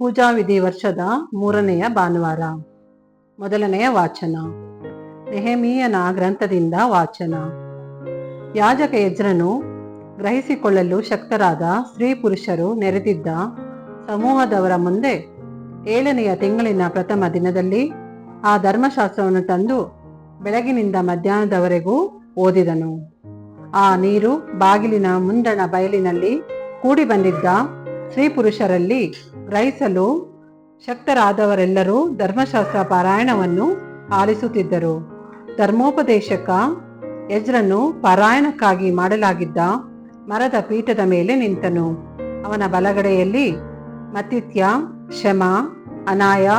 ಪೂಜಾ ವಿಧಿ ವರ್ಷದ ಮೂರನೆಯ ಭಾನುವಾರ. ಮೊದಲನೆಯ ವಾಚನ. ನೆಹಮೀಯನ ಗ್ರಂಥದಿಂದ ವಾಚನ. ಯಾಜಕ ಯಜ್ರನು ಗ್ರಹಿಸಿಕೊಳ್ಳಲು ಶಕ್ತರಾದ ಸ್ತ್ರೀ ಪುರುಷರು ನೆರೆದಿದ್ದ ಸಮೂಹದವರ ಮುಂದೆ ಏಳನೆಯ ತಿಂಗಳಿನ ಪ್ರಥಮ ದಿನದಲ್ಲಿ ಆ ಧರ್ಮಶಾಸ್ತ್ರವನ್ನು ತಂದು ಬೆಳಗಿನಿಂದ ಮಧ್ಯಾಹ್ನದವರೆಗೂ ಓದಿದನು. ಆ ನೀರು ಬಾಗಿಲಿನ ಮುಂದಣ ಬಯಲಿನಲ್ಲಿ ಕೂಡಿ ಬಂದಿದ್ದ ಸ್ತ್ರೀ ಪುರುಷರಲ್ಲಿ ಗ್ರಹಿಸಲು ಶಕ್ತರಾದವರೆಲ್ಲರೂ ಧರ್ಮಶಾಸ್ತ್ರ ಪಾರಾಯಣವನ್ನು ಆಲಿಸುತ್ತಿದ್ದರು. ಧರ್ಮೋಪದೇಶಕ ಯಜ್ರನು ಪಾರಾಯಣಕ್ಕಾಗಿ ಮಾಡಲಾಗಿದ್ದ ಮರದ ಪೀಠದ ಮೇಲೆ ನಿಂತನು. ಅವನ ಬಲಗಡೆಯಲ್ಲಿ ಮತಿತ್ಯ ಶಮ, ಅನಾಯ,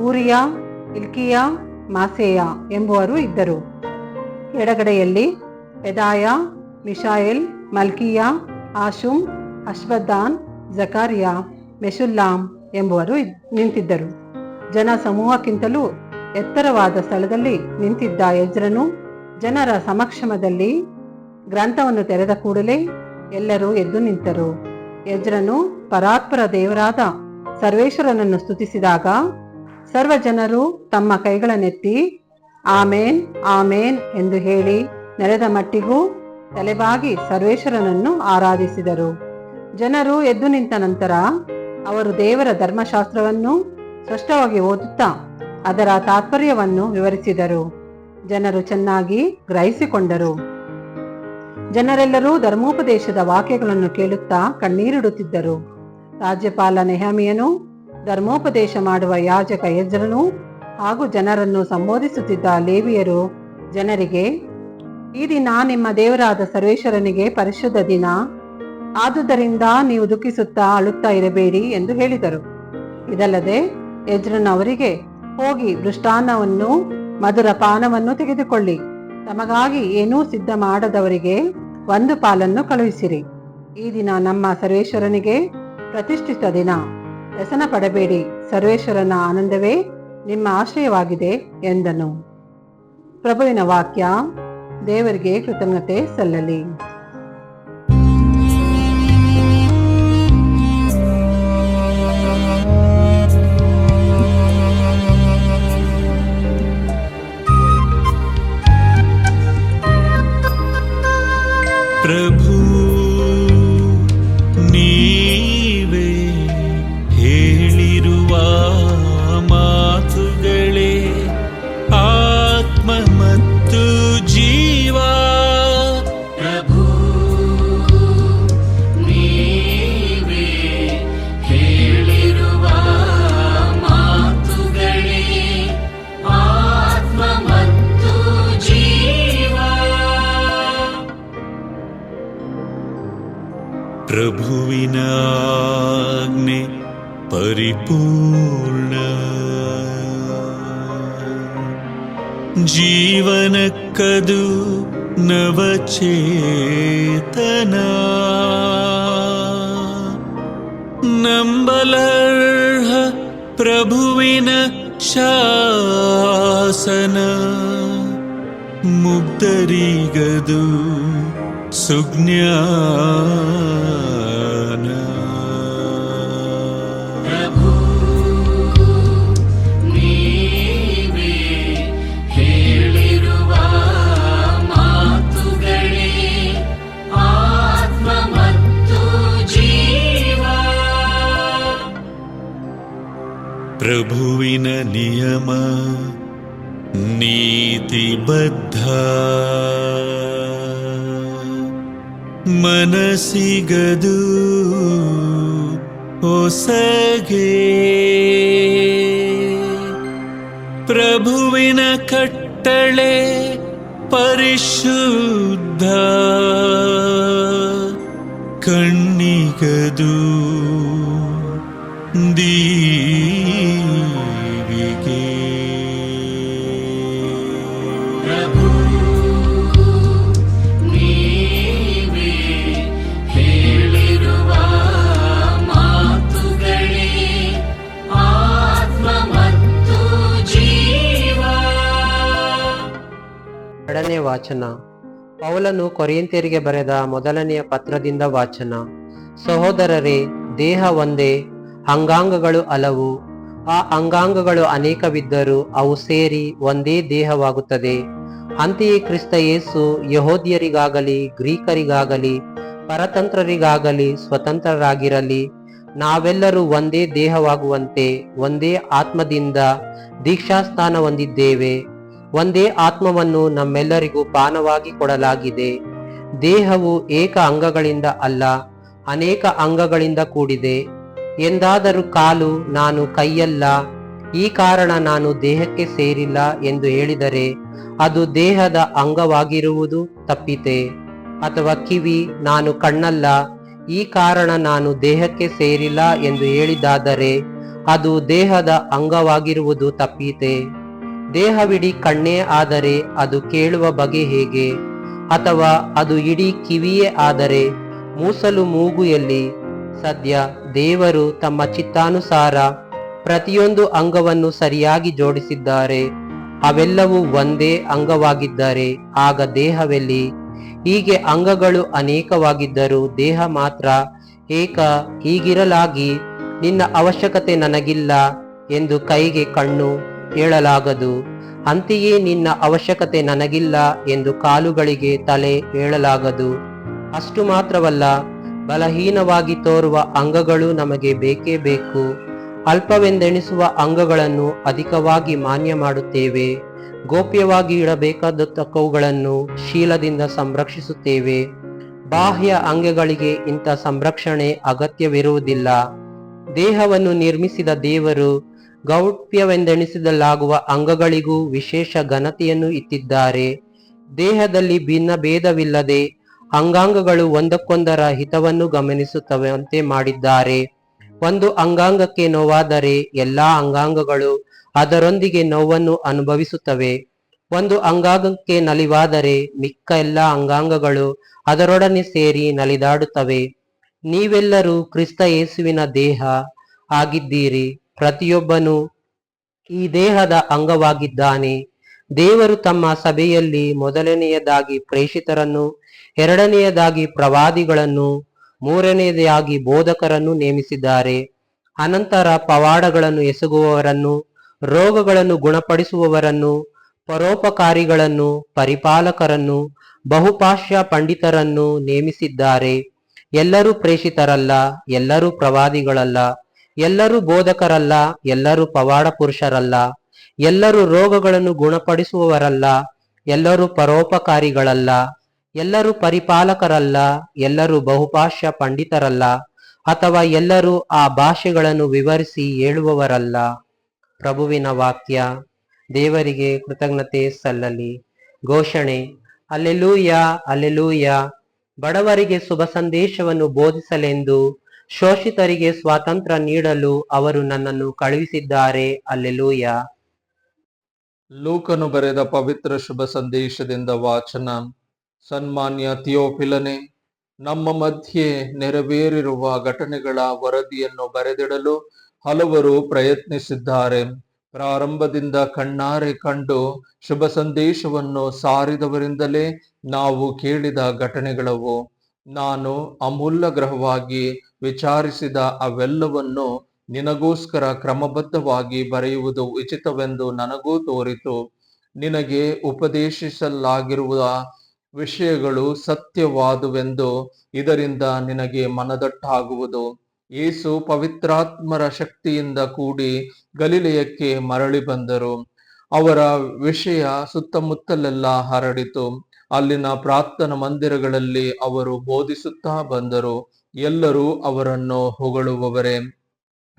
ಊರಿಯ, ಇಲ್ಕಿಯ, ಮಾಸೇಯ ಎಂಬುವರು ಇದ್ದರು. ಎಡಗಡೆಯಲ್ಲಿ ಎದಾಯ ಮಿಶಾಯೆಲ್, ಮಲ್ಕಿಯ ಆಶುಂ ಅಶ್ವದ್ದಾನ್ ಜಕಾರಿಯಾ ಮೆಶುಲ್ಲಾಂ ಎಂಬುವರು ನಿಂತಿದ್ದರು. ಜನ ಸಮೂಹಕ್ಕಿಂತಲೂ ಎತ್ತರವಾದ ಸ್ಥಳದಲ್ಲಿ ನಿಂತಿದ್ದ ಯಜ್ರನು ಜನರ ಸಮಕ್ಷಮದಲ್ಲಿ ಗ್ರಂಥವನ್ನು ತೆರೆದ ಕೂಡಲೇ ಎಲ್ಲರೂ ಎದ್ದು ನಿಂತರು. ಯಜ್ರನು ಪರಾತ್ಪರ ದೇವರಾದ ಸರ್ವೇಶ್ವರನನ್ನು ಸ್ತುತಿಸಿದಾಗ ಸರ್ವ ಜನರು ತಮ್ಮ ಕೈಗಳನ್ನೆತ್ತಿ ಆಮೇನ್ ಆಮೇನ್ ಎಂದು ಹೇಳಿ ನೆರೆದ ಮಟ್ಟಿಗೂ ತಲೆಬಾಗಿ ಸರ್ವೇಶ್ವರನನ್ನು ಆರಾಧಿಸಿದರು. ಜನರು ಎದ್ದು ನಿಂತ ನಂತರ ಅವರು ದೇವರ ಧರ್ಮಶಾಸ್ತ್ರವನ್ನು ಸ್ಪಷ್ಟವಾಗಿ ಓದುತ್ತಾ ಅದರ ತಾತ್ಪರ್ಯವನ್ನು ವಿವರಿಸಿದರು. ಜನರು ಚೆನ್ನಾಗಿ ಗ್ರಹಿಸಿಕೊಂಡರು. ಜನರೆಲ್ಲರೂ ಧರ್ಮೋಪದೇಶದ ವಾಕ್ಯಗಳನ್ನು ಕೇಳುತ್ತಾ ಕಣ್ಣೀರಿಡುತ್ತಿದ್ದರು. ರಾಜ್ಯಪಾಲ ನೆಹಮಿಯನು, ಧರ್ಮೋಪದೇಶ ಮಾಡುವ ಯಾಜಕ ಯಜ್ರನು ಹಾಗೂ ಜನರನ್ನು ಸಂಬೋಧಿಸುತ್ತಿದ್ದ ಲೇವಿಯರು, ಜನರಿಗೆ, ಈ ದಿನ ನಿಮ್ಮ ದೇವರಾದ ಸರ್ವೇಶ್ವರನಿಗೆ ಪರಿಶುದ್ಧ ದಿನ. ಆದುದರಿಂದ ನೀವು ದುಃಖಿಸುತ್ತಾ ಅಳುತ್ತಾ ಇರಬೇಡಿ ಎಂದು ಹೇಳಿದರು. ಇದಲ್ಲದೆ ಯಜ್ರನ್ ಅವರಿಗೆ, ಹೋಗಿ ಮೃಷ್ಟಾನ್ನವನ್ನು, ಮಧುರ ಪಾನವನ್ನು ತೆಗೆದುಕೊಳ್ಳಿ. ತಮಗಾಗಿ ಏನೂ ಸಿದ್ಧ ಮಾಡದವರಿಗೆ ಒಂದು ಪಾಲನ್ನು ಕಳುಹಿಸಿರಿ. ಈ ದಿನ ನಮ್ಮ ಸರ್ವೇಶ್ವರನಿಗೆ ಪ್ರತಿಷ್ಠಿತ ದಿನ. ವ್ಯಸನ ಪಡಬೇಡಿ. ಸರ್ವೇಶ್ವರನ ಆನಂದವೇ ನಿಮ್ಮ ಆಶ್ರಯವಾಗಿದೆ ಎಂದನು. ಪ್ರಭುವಿನ ವಾಕ್ಯ, ದೇವರಿಗೆ ಕೃತಜ್ಞತೆ ಸಲ್ಲಲಿ. ಜೀವ. ಪ್ರಭು ನೀವೇ ಹೇಳಿರುವ ಮಾತುಗಳೇ ಆತ್ಮ ಮತ್ತು ಜೀವ. ಪ್ರಭುವಿನ ಪರಿಪೂರ್ಣ. जीवनकदु नवचेतना नम्बलर्ह प्रभुविन शासन मुग्धरीगदु सुज्ञा ಪ್ರಭುವಿನ ನಿಯಮ ನೀತಿಬದ್ಧ. ಮನಸ್ಸಿಗದು ಹೊಸಗೆ. ಪ್ರಭುವಿನ ಕಟ್ಟಳೆ ಪರಿಶುದ್ಧ. ಕಣ್ಣಿಗದು ದೀವಿಗೆ ಎರಡನೇ ವಾಚನ. ಪೌಲನು ಕೊರಿಯಂತಿಯರಿಗೆ ಬರೆದ ಮೊದಲನೆಯ ಪತ್ರದಿಂದ ವಾಚನ. ಸಹೋದರರೇ ದೇಹ ಒಂದೇ ಅಂಗಾಂಗಗಳು ಹಲವು ಆ ಅಂಗಾಂಗಗಳು ಅನೇಕವಿದ್ದರೂ ಅವು ಸೇರಿ ಒಂದೇ ದೇಹವಾಗುತ್ತದೆ. ಅಂತೆಯೇ ಕ್ರಿಸ್ತ ಯೇಸು ಯಹೋದಿಯರಿಗಾಗಲಿ, ಗ್ರೀಕರಿಗಾಗಲಿ, ಪರತಂತ್ರರಿಗಾಗಲಿ, ಸ್ವತಂತ್ರರಾಗಿರಲಿ, ನಾವೆಲ್ಲರೂ ಒಂದೇ ದೇಹವಾಗುವಂತೆ, ಒಂದೇ ಆತ್ಮದಿಂದ ದೀಕ್ಷಾಸ್ಥಾನ ಹೊಂದಿದ್ದೇವೆ. ಒಂದೇ ಆತ್ಮವನ್ನು ನಮ್ಮೆಲ್ಲರಿಗೂ ಪಾನವಾಗಿ ಕೊಡಲಾಗಿದೆ. ದೇಹವು ಏಕ ಅಂಗಗಳಿಂದ ಅಲ್ಲ, ಅನೇಕ ಅಂಗಗಳಿಂದ ಕೂಡಿದೆ. ಎಂದಾದರೂ ಕಾಲು ನಾನು ಕೈಯಲ್ಲ, ಈ ಕಾರಣ ನಾನು ದೇಹಕ್ಕೆ ಸೇರಿಲ್ಲ ಎಂದು ಹೇಳಿದರೆ ಅದು ದೇಹದ ಅಂಗವಾಗಿರುವುದು ತಪ್ಪಿತೆ? ಅಥವಾ ಕಿವಿ ನಾನು ಕಣ್ಣಲ್ಲ, ಈ ಕಾರಣ ನಾನು ದೇಹಕ್ಕೆ ಸೇರಿಲ್ಲ ಎಂದು ಹೇಳಿದಾದರೆ ಅದು ದೇಹದ ಅಂಗವಾಗಿರುವುದು ತಪ್ಪಿತೆ? ದೇಹವಿಡೀ ಕಣ್ಣೇ ಆದರೆ ಅದು ಕೇಳುವ ಬಗೆ ಹೇಗೆ? ಅಥವಾ ಅದು ಇಡೀ ಕಿವಿಯೇ ಆದರೆ, ಮೂಸಲು ಮೂಗು ಎಲ್ಲಿ ಸದ್ಯ ದೇವರು ತಮ್ಮ ಚಿತ್ತಾನುಸಾರ ಪ್ರತಿಯೊಂದು ಅಂಗವನ್ನು ಸರಿಯಾಗಿ ಜೋಡಿಸಿದ್ದಾರೆ. ಅವೆಲ್ಲವೂ ಒಂದೇ ಅಂಗವಾಗಿದ್ದರೆ ಆಗ ದೇಹವೆಲ್ಲಿ? ಹೀಗೆ ಅಂಗಗಳು ಅನೇಕವಾಗಿದ್ದರೂ ದೇಹ ಮಾತ್ರ ಏಕ, ಹೀಗಿರಲಾಗಿ ನಿನ್ನ ಅವಶ್ಯಕತೆ ನನಗಿಲ್ಲ ಎಂದು ಕೈಗೆ ಕಣ್ಣು ಹೇಳಲಾಗದು. ಅಂತೆಯೇ ನಿನ್ನ ಅವಶ್ಯಕತೆ ನನಗಿಲ್ಲ ಎಂದು ಕಾಲುಗಳಿಗೆ ತಲೆ ಹೇಳಲಾಗದು. ಅಷ್ಟು ಮಾತ್ರವಲ್ಲ ಬಲಹೀನವಾಗಿ ತೋರುವ ಅಂಗಗಳು ನಮಗೆ ಬೇಕೇ ಬೇಕು. ಅಲ್ಪವೆಂದೆಣಿಸುವ ಅಂಗಗಳನ್ನು ಅಧಿಕವಾಗಿ ಮಾನ್ಯ ಮಾಡುತ್ತೇವೆ. ಗೋಪ್ಯವಾಗಿ ಇಡಬೇಕಾದ ತಕ್ಕವುಗಳನ್ನು ಶೀಲದಿಂದ ಸಂರಕ್ಷಿಸುತ್ತೇವೆ. ಬಾಹ್ಯ ಅಂಗಗಳಿಗೆ ಇಂಥ ಸಂರಕ್ಷಣೆ ಅಗತ್ಯವಿರುವುದಿಲ್ಲ. ದೇಹವನ್ನು ನಿರ್ಮಿಸಿದ ದೇವರು ಗೌಪ್ಯವೆಂದೆಣಿಸಿದಲಾಗುವ ಅಂಗಗಳಿಗೂ ವಿಶೇಷ ಘನತೆಯನ್ನು ಇಟ್ಟಿದ್ದಾರೆ. ದೇಹದಲ್ಲಿ ಭಿನ್ನ ಭೇದವಿಲ್ಲದೆ ಅಂಗಾಂಗಗಳು ಒಂದಕ್ಕೊಂದರ ಹಿತವನ್ನು ಗಮನಿಸುತ್ತವಂತೆ ಮಾಡಿದ್ದಾರೆ. ಒಂದು ಅಂಗಾಂಗಕ್ಕೆ ನೋವಾದರೆ ಎಲ್ಲಾ ಅಂಗಾಂಗಗಳು ಅದರೊಂದಿಗೆ ನೋವನ್ನು ಅನುಭವಿಸುತ್ತವೆ. ಒಂದು ಅಂಗಾಂಗಕ್ಕೆ ನಲಿವಾದರೆ ಮಿಕ್ಕ ಎಲ್ಲ ಅಂಗಾಂಗಗಳು ಅದರೊಡನೆ ಸೇರಿ ನಲಿದಾಡುತ್ತವೆ. ನೀವೆಲ್ಲರೂ ಕ್ರಿಸ್ತ ಯೇಸುವಿನ ದೇಹ ಆಗಿದ್ದೀರಿ. ಪ್ರತಿಯೊಬ್ಬನು ಈ ದೇಹದ ಅಂಗವಾಗಿದ್ದಾನೆ. ದೇವರು ತಮ್ಮ ಸಭೆಯಲ್ಲಿ ಮೊದಲನೆಯದಾಗಿ ಪ್ರೇಷಿತರನ್ನು ಎರಡನೆಯದಾಗಿ ಪ್ರವಾದಿಗಳನ್ನು, ಮೂರನೆಯದಾಗಿ ಬೋಧಕರನ್ನು ನೇಮಿಸಿದ್ದಾರೆ. ಅನಂತರ ಪವಾಡಗಳನ್ನು ಎಸಗುವವರನ್ನು, ರೋಗಗಳನ್ನು ಗುಣಪಡಿಸುವವರನ್ನು, ಪರೋಪಕಾರಿಗಳನ್ನು, ಪರಿಪಾಲಕರನ್ನು, ಬಹುಪಾಶ್ಯ ಪಂಡಿತರನ್ನು ನೇಮಿಸಿದ್ದಾರೆ. ಎಲ್ಲರೂ ಪ್ರೇಷಿತರಲ್ಲ, ಎಲ್ಲರೂ ಪ್ರವಾದಿಗಳಲ್ಲ, ಎಲ್ಲರೂ ಬೋಧಕರಲ್ಲ, ಎಲ್ಲರೂ ಪವಾಡ ಪುರುಷರಲ್ಲ, ಎಲ್ಲರೂ ರೋಗಗಳನ್ನು ಗುಣಪಡಿಸುವವರಲ್ಲ, ಎಲ್ಲರೂ ಪರೋಪಕಾರಿಗಳಲ್ಲ. ಎಲ್ಲರೂ ಪರಿಪಾಲಕರಲ್ಲ, ಎಲ್ಲರೂ ಬಹುಭಾಷ್ಯ ಪಂಡಿತರಲ್ಲ, ಅಥವಾ ಎಲ್ಲರೂ ಆ ಭಾಷೆಗಳನ್ನು ವಿವರಿಸಿ ಹೇಳುವವರಲ್ಲ. ಪ್ರಭುವಿನ ವಾಕ್ಯ, ದೇವರಿಗೆ ಕೃತಜ್ಞತೆ ಸಲ್ಲಲಿ. ಘೋಷಣೆ ಅಲ್ಲೆಲೂಯ ಅಲ್ಲೆಲೂಯ ಬಡವರಿಗೆ ಶುಭ ಸಂದೇಶವನ್ನು ಬೋಧಿಸಲೆಂದು, ಶೋಷಿತರಿಗೆ ಸ್ವಾತಂತ್ರ್ಯ ನೀಡಲು ಅವರು ನನ್ನನ್ನು ಕಳುಹಿಸಿದ್ದಾರೆ. ಅಲ್ಲೆಲೂಯ ಲೂಕನು ಬರೆದ ಪವಿತ್ರ ಶುಭ ಸಂದೇಶದಿಂದ ವಾಚನ. ಸನ್ಮಾನ್ಯ ಥಿಯೋಫಿಲನೆ, ನಮ್ಮ ಮಧ್ಯೆ ನೆರವೇರಿರುವ ಘಟನೆಗಳ ವರದಿಯನ್ನು ಬರೆದಿಡಲು ಹಲವರು ಪ್ರಯತ್ನಿಸಿದ್ದಾರೆ. ಪ್ರಾರಂಭದಿಂದ ಕಣ್ಣಾರೆ ಕಂಡು ಶುಭ ಸಂದೇಶವನ್ನು ಸಾರಿದವರಿಂದಲೇ ನಾವು ಕೇಳಿದ ಘಟನೆಗಳವು. ನಾನು ಅಮೂಲ್ಯಗ್ರಹವಾಗಿ ವಿಚಾರಿಸಿದ ಅವೆಲ್ಲವನ್ನು ನಿನಗೋಸ್ಕರ ಕ್ರಮಬದ್ಧವಾಗಿ ಬರೆಯುವುದು ಉಚಿತವೆಂದು ನನಗೂ ತೋರಿತು. ನಿನಗೆ ಉಪದೇಶಿಸಲಾಗಿರುವ ವಿಷಯಗಳು ಸತ್ಯವಾದುವೆಂದು ಇದರಿಂದ ನಿನಗೆ ಮನದಟ್ಟಾಗುವುದು. ಯೇಸು ಪವಿತ್ರಾತ್ಮರ ಶಕ್ತಿಯಿಂದ ಕೂಡಿ ಗಲಿಲೆಯಕ್ಕೆ ಮರಳಿ ಬಂದರು. ಅವರ ವಿಷಯ ಸುತ್ತಮುತ್ತಲೆಲ್ಲ ಹರಡಿತು. ಅಲ್ಲಿನ ಪ್ರಾರ್ಥನಾ ಮಂದಿರಗಳಲ್ಲಿ ಅವರು ಬೋಧಿಸುತ್ತಾ ಬಂದರು. ಎಲ್ಲರೂ ಅವರನ್ನು ಹೊಗಳುವವರೇ.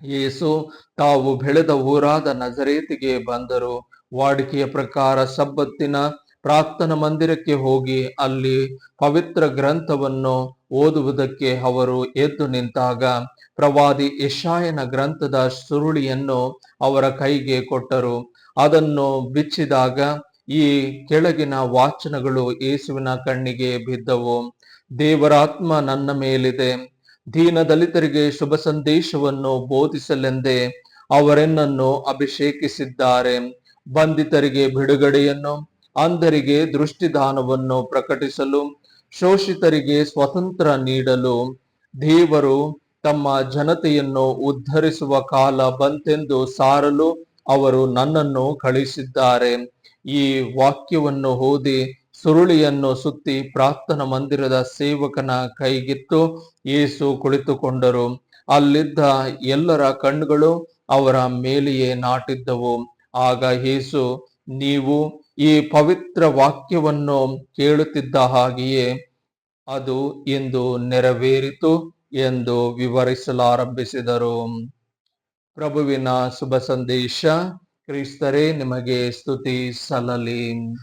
ಯೇಸು ತಾವು ಬೆಳೆದ ಊರಾದ ನಜರೇತಿಗೆ ಬಂದರು. ವಾಡಿಕೆಯ ಪ್ರಕಾರ ಸಬ್ಬತ್ತಿನ ಪ್ರಾರ್ಥನಾ ಮಂದಿರಕ್ಕೆ ಹೋಗಿ ಅಲ್ಲಿ ಪವಿತ್ರ ಗ್ರಂಥವನ್ನು ಓದುವುದಕ್ಕೆ ಅವರು ಎದ್ದು ನಿಂತಾಗ ಪ್ರವಾದಿ ಯಶಾಯನ ಗ್ರಂಥದ ಸುರುಳಿಯನ್ನು ಅವರ ಕೈಗೆ ಕೊಟ್ಟರು. ಅದನ್ನು ಬಿಚ್ಚಿದಾಗ ಈ ಕೆಳಗಿನ ವಾಚನಗಳು ಯೇಸುವಿನ ಕಣ್ಣಿಗೆ ಬಿದ್ದವು. ದೇವರಾತ್ಮ ನನ್ನ ಮೇಲಿದೆ. ದೀನ ದಲಿತರಿಗೆ ಶುಭ ಸಂದೇಶವನ್ನು ಬೋಧಿಸಲೆಂದೇ ಅವರೆನ್ನನ್ನು ಅಭಿಷೇಕಿಸಿದ್ದಾರೆ. ಬಂಧಿತರಿಗೆ ಬಿಡುಗಡೆಯನ್ನು ಅಂಧರಿಗೆ ದೃಷ್ಟಿದಾನವನ್ನು ಪ್ರಕಟಿಸಲು, ಶೋಷಿತರಿಗೆ ಸ್ವತಂತ್ರ ನೀಡಲು ದೇವರು ತಮ್ಮ ಜನತೆಯನ್ನು ಉದ್ಧರಿಸುವ ಕಾಲ ಬಂತೆಂದು ಸಾರಲು ಅವರು ನನ್ನನ್ನು ಕಳಿಸಿದ್ದಾರೆ ಈ ವಾಕ್ಯವನ್ನು ಓದಿ ಸುರುಳಿಯನ್ನು ಸುತ್ತಿ ಪ್ರಾರ್ಥನಾ ಮಂದಿರದ ಸೇವಕನ ಕೈಗಿತ್ತು ಯೇಸು ಕುಳಿತುಕೊಂಡರು. ಅಲ್ಲಿದ್ದ ಎಲ್ಲರ ಕಣ್ಣುಗಳು ಅವರ ಮೇಲೆಯೇ ನಾಟಿದ್ದವು. ಆಗ ಯೇಸು ನೀವು ಈ ಪವಿತ್ರ ವಾಕ್ಯವನ್ನು ಕೇಳುತ್ತಿದ್ದ ಹಾಗೆಯೇ ಅದು ಇಂದು ನೆರವೇರಿತು ಎಂದು ವಿವರಿಸಲಾರಂಭಿಸಿದರು. ಪ್ರಭುವಿನ ಶುಭ ಸಂದೇಶ, ಕ್ರಿಸ್ತರೇ, ನಿಮಗೆ ಸ್ತುತಿ ಸಲ್ಲಲಿ.